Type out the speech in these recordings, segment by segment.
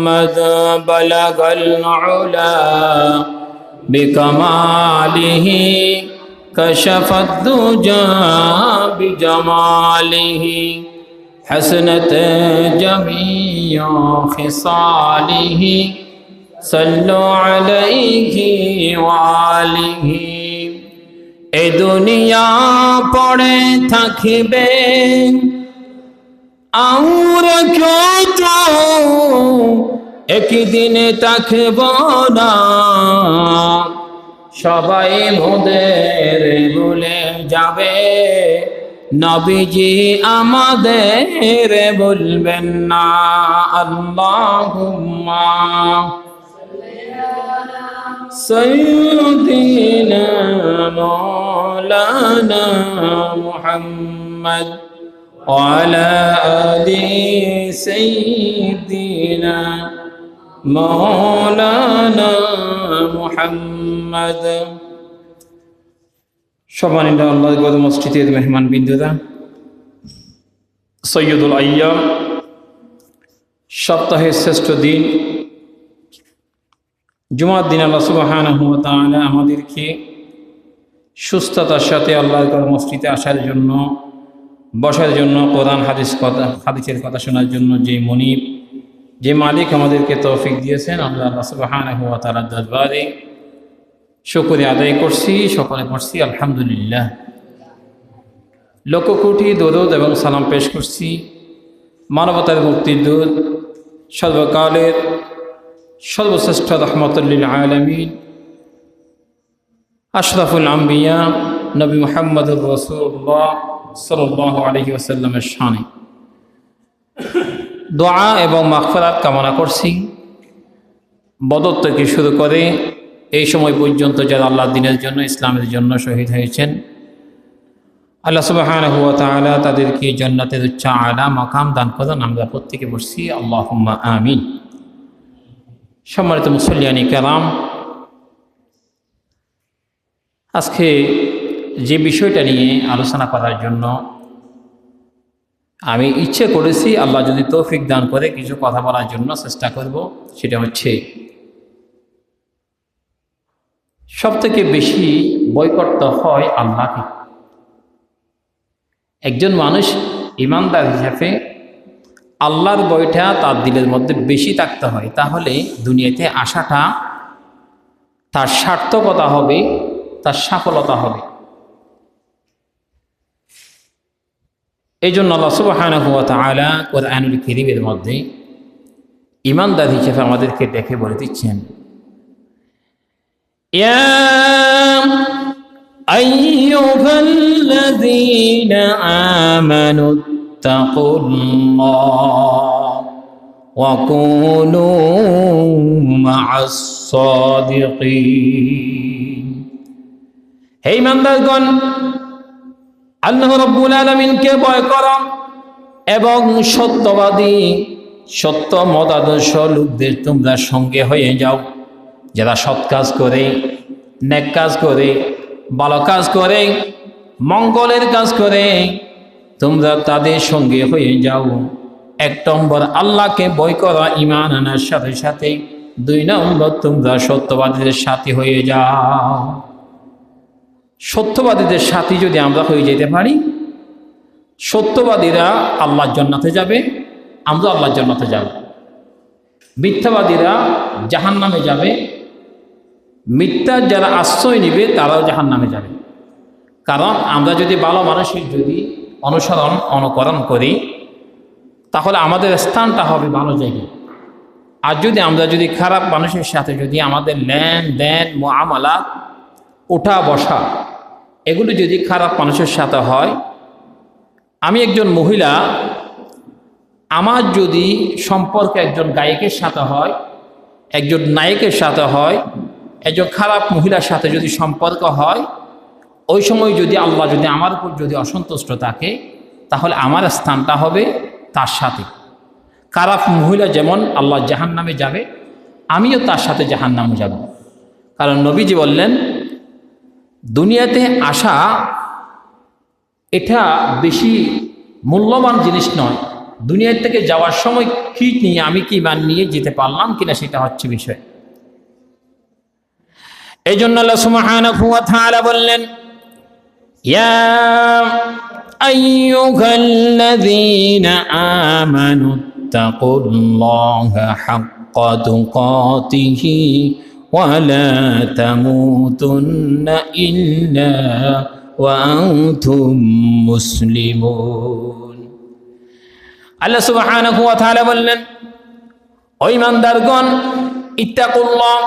محمد بلغ العلا بكماله كشف الدجى بجماله حسنت جميع خصاله صلوا عليه وآله এ দুনিয়া পড়ে থাকিবে আমরা কেউ একই দিনে থাকব না সবাই মোদের বলে যাবে নবীজি আমাদের বলবেন না আল্লাহুম্মা سيدنا مولانا محمد وعلى آل سيدنا মৌলানা মুহাম্মদ। সম্মানিত আল্লাহ গদ মসজিদের মেহমান বিন্দুদা সৈয়দুল আয়াম, সপ্তাহের শ্রেষ্ঠ দিন। জুমার দিন আল্লাহ সুবাহান আমাদেরকে সুস্থতার সাথে আল্লাহ গড় মসজিদে আসার জন্য, বসার জন্য প্রধান হাদিস কথা, হাদিসের কথা শোনার জন্য যে মনিব যে মালিক আমাদেরকে তৌফিক দিয়েছেন আল্লাহ সুবাহানহু তাআলার দরবারে শুকরে আদায় করছি, সকলে করছি আলহামদুলিল্লাহ। লক্ষ কোটি দরুদ এবং সালাম পেশ করছি, মানবতার মুক্তির দূত, সর্বকালের সর্বশ্রেষ্ঠ রহমতুল্লিল আলমিন, আশরাফুল আম্বিয়া, নবী মোহাম্মদুর রসুল্লাহ সাল্লাহ আলহি আসাল্লামের শানে। দোয়া এবং মাগফরাত কামনা করছি। বদর থেকে শুরু করে এই সময় পর্যন্ত যারা আল্লাহ দিনের জন্য, ইসলামের জন্য শহীদ হয়েছেন। আল্লাহ সুবাহান হুয়া তালা তাদেরকে জন্নাতের উচ্চ আলা মাকাম দান করেন, আমরা প্রত্যেকে বসছি আল্লাহ আমিন। সম্মানিত মুসল্লিয়ানি কালাম আজকে যে বিষয়টা নিয়ে আলোচনা করার জন্য আমি ইচ্ছে করেছি আল্লাহ যদি তৌফিক দান করে কিছু কথা বলার জন্য চেষ্টা করব, সেটা হচ্ছে সব থেকে বেশি করতে হয় আল্লাহকে। একজন মানুষ ইমানদার হিসাবে আল্লাহর বইটা তার দিলের মধ্যে বেশি থাকতে হয়, তাহলে দুনিয়াতে আসাটা তার সার্থকতা হবে, তার সফলতা হবে। এই জন্য আল্লাহ সুবাহান হুয়া তালা কোরআনুল কেরিমের মধ্যে ইমানদার হিসেবে আমাদেরকে দেখে বলে দিচ্ছেন يا أيها الذين آمنوا اتقوا الله وكونوا مع الصادقين হে ইমানদারগণ আল্লাহ রব্বুল আলমিনকে ভয় কর এবং সত্যবাদী, সত্য, মতাদর্শ লোকদের তোমরা সঙ্গে হয়ে যাও। যারা সৎ কাজ করে নেক কাজ করে, ভালো কাজ করে, মঙ্গলের কাজ করে, তোমরা তাদের সঙ্গে হয়ে যাও। এক নম্বর, আল্লাহকে বই করা ইমান আনার সাথে সাথে। দুই নম্বর, তোমরা সত্যবাদীদের সাথে হয়ে যাও। সত্যবাদীদের সাথে যদি আমরা হয়ে যেতে পারি, সত্যবাদীরা আল্লাহর জন্নাতে যাবে, আমরা আল্লাহর জন্নাতে যাব। মিথ্যাবাদীরা জাহান নামে যাবে মিথ্যার যারা আশ্রয় নিবে তারাও জাহান নামে যাবে। কারণ আমরা যদি ভালো মানুষের যদি অনুসরণ, অনুকরণ করি, তাহলে আমাদের স্থানটা হবে ভালো জায়গায়। আর যদি আমরা যদি খারাপ মানুষের সাথে যদি আমাদের লেন দেন মোয়ামালা ওঠা বসা এগুলো যদি খারাপ মানুষের সাথে হয়, আমি একজন মহিলা, আমার যদি সম্পর্ক একজন গায়কের সাথে হয়, একজন নায়কের সাথে হয়, একজন খারাপ মহিলার সাথে যদি সম্পর্ক হয়, ওই সময় যদি আল্লাহ যদি আমার উপর যদি অসন্তুষ্ট থাকে, তাহলে আমার স্থানটা হবে তার সাথে। খারাপ মহিলা যেমন আল্লাহ জাহান নামে যাবে, আমিও তার সাথে জাহান নামে যাব। কারণ নবীজি বললেন দুনিয়াতে আসা, এটা বেশি মূল্যবান জিনিস নয়। দুনিয়ার থেকে যাওয়ার সময় কি নিয়ে, আমি কি মান নিয়ে যেতে পারলাম কিনা সেটা হচ্ছে বিষয়। এই জন্য বললেন, ইয়া হাক্কা তুকাতিহি। তামুতুন্না ইল্লা ওয়া আনতুম মুসলিমুন আল্লাহ সুবহানাহু ওয়া তাআলা বললেন ও ইমানদারগণ, ইত্তাকুল্লাহ,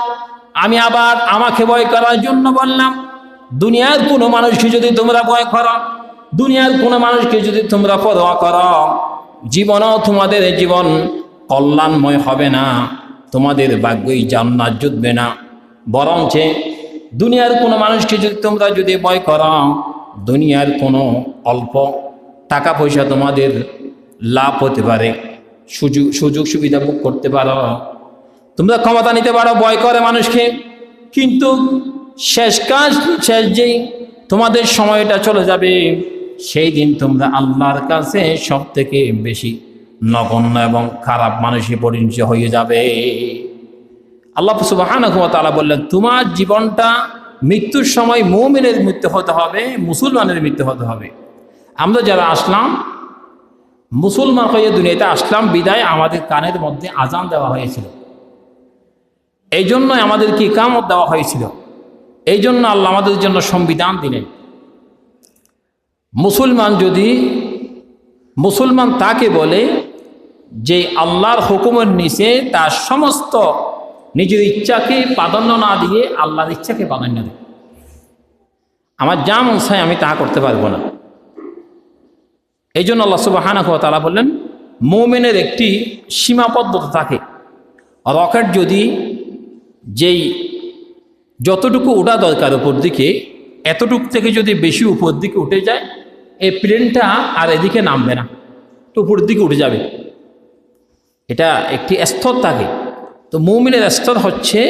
আমি আবার আমাকে ভয় করার জন্য বললাম, দুনিয়ার কোনো মানুষকে যদি তোমরা ভয় করো, দুনিয়ার কোনো মানুষকে যদি তোমরা পরোয়া করো, জীবনও তোমাদের জীবন কল্যাণময় হবে না। তোমাদের ভাগ্যই জান্নাত জুটবে না। বরঞ্চে দুনিয়ার কোনো মানুষকে যদি তোমরা যদি ভয় করো, দুনিয়ার কোনো অল্প টাকা পয়সা তোমাদের লাভ হতে পারে, সুযোগ সুযোগ সুবিধা ভোগ করতে পারো। তোমরা ক্ষমতা নিতে পারো, ভয় করে মানুষকে। কিন্তু শেষ কাজ, শেষ যেই তোমাদের সময়টা চলে যাবে, সেই দিন তোমরা আল্লাহর কাছে সব থেকে বেশি নগণ্য এবং খারাপ মানুষে পরিণত হয়ে যাবে। আল্লাহ সুবহানাহু ওয়া বললেন, তোমার জীবনটা মৃত্যুর সময় মুমিনের মৃত্যু হতে হবে, মুসলমানের মৃত্যু হতে হবে। আমরা যারা আসলাম, মুসলমান হয়ে দুনিয়াতে আসলাম, বিদায় আমাদের কানের মধ্যে আজান দেওয়া হয়েছিল। এই জন্য আমাদেরকে ইকামত দেওয়া হয়েছিল? এই জন্য আল্লাহ আমাদের জন্য সংবিধান দিলেন। মুসলমান যদি মুসলমান তাকে বলে যে আল্লাহর হুকুমের নিচে তার সমস্ত নিজের ইচ্ছাকে প্রাধান্য না দিয়ে আল্লাহর ইচ্ছাকে প্রাধান্য দেয়। আমার যা মন চায় আমি তা করতে পারব না। এই জন্য আল্লাহ সুবাহানা তারা বললেন, মোমেনের একটি সীমাবদ্ধতা থাকে। রকেট যদি যেই যতটুকু ওঠা দরকার উপর দিকে, এতটুকু থেকে যদি বেশি উপর দিকে উঠে যায়, এই প্লেনটা আর এদিকে নামবে না, তো উপর দিকে উঠে যাবে। এটা একটি স্তর থাকে তো মৌমিনের স্তর হচ্ছে,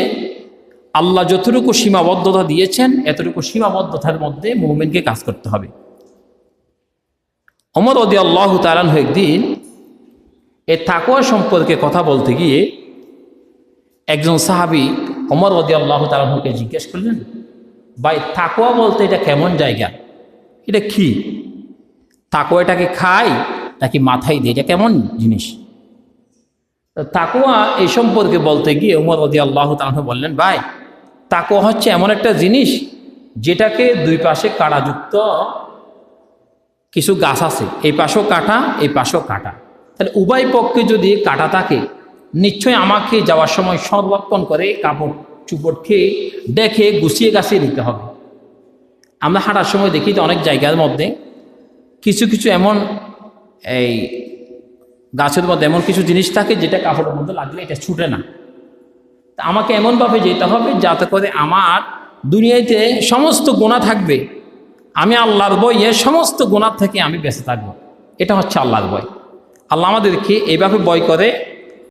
আল্লাহ যতটুকু সীমাবদ্ধতা দিয়েছেন, এতটুকু সীমাবদ্ধতার মধ্যে মৌমিনকে কাজ করতে হবে। অমর অদি আল্লাহ তালান একদিন এ তাকুয়া সম্পর্কে কথা বলতে গিয়ে একজন সাহাবি অমর অদি আল্লাহ তালাহুকে জিজ্ঞেস করলেন, ভাই তাকুয়া বলতে এটা কেমন জায়গা? এটা কি? তাকুয়া এটাকে খাই নাকি মাথায় দিয়ে? এটা কেমন জিনিস? তাকুয়া এই সম্পর্কে বলতে গিয়ে উমর অদি আল্লাহ তালাহ বললেন, ভাই তাকুয়া হচ্ছে এমন একটা জিনিস যেটাকে দুই পাশে কাটাযুক্ত কিছু গাছ আছে। এই পাশেও কাটা, এই পাশেও কাটা। তাহলে উভয় পক্ষে যদি কাটা থাকে নিশ্চয় আমাকে যাওয়ার সময় সংরক্ষণ করে, কাপড় চুপড় খেয়ে দেখে গুছিয়ে গাছিয়ে নিতে হবে। আমরা হাঁটার সময় দেখি তো অনেক জায়গার মধ্যে কিছু কিছু এমন এই গাছের মধ্যে এমন কিছু জিনিস থাকে যেটা কাপড়ের মধ্যে লাগলে এটা ছুটে না। তা আমাকে এমনভাবে যেতে হবে যাতে করে আমার দুনিয়াতে সমস্ত গোনা থাকবে। আমি আল্লাহর বই এ সমস্ত গোনার থেকে আমি বেঁচে থাকব। এটা হচ্ছে আল্লাহর বই আল্লাহ আমাদেরকে এইভাবে বয় করে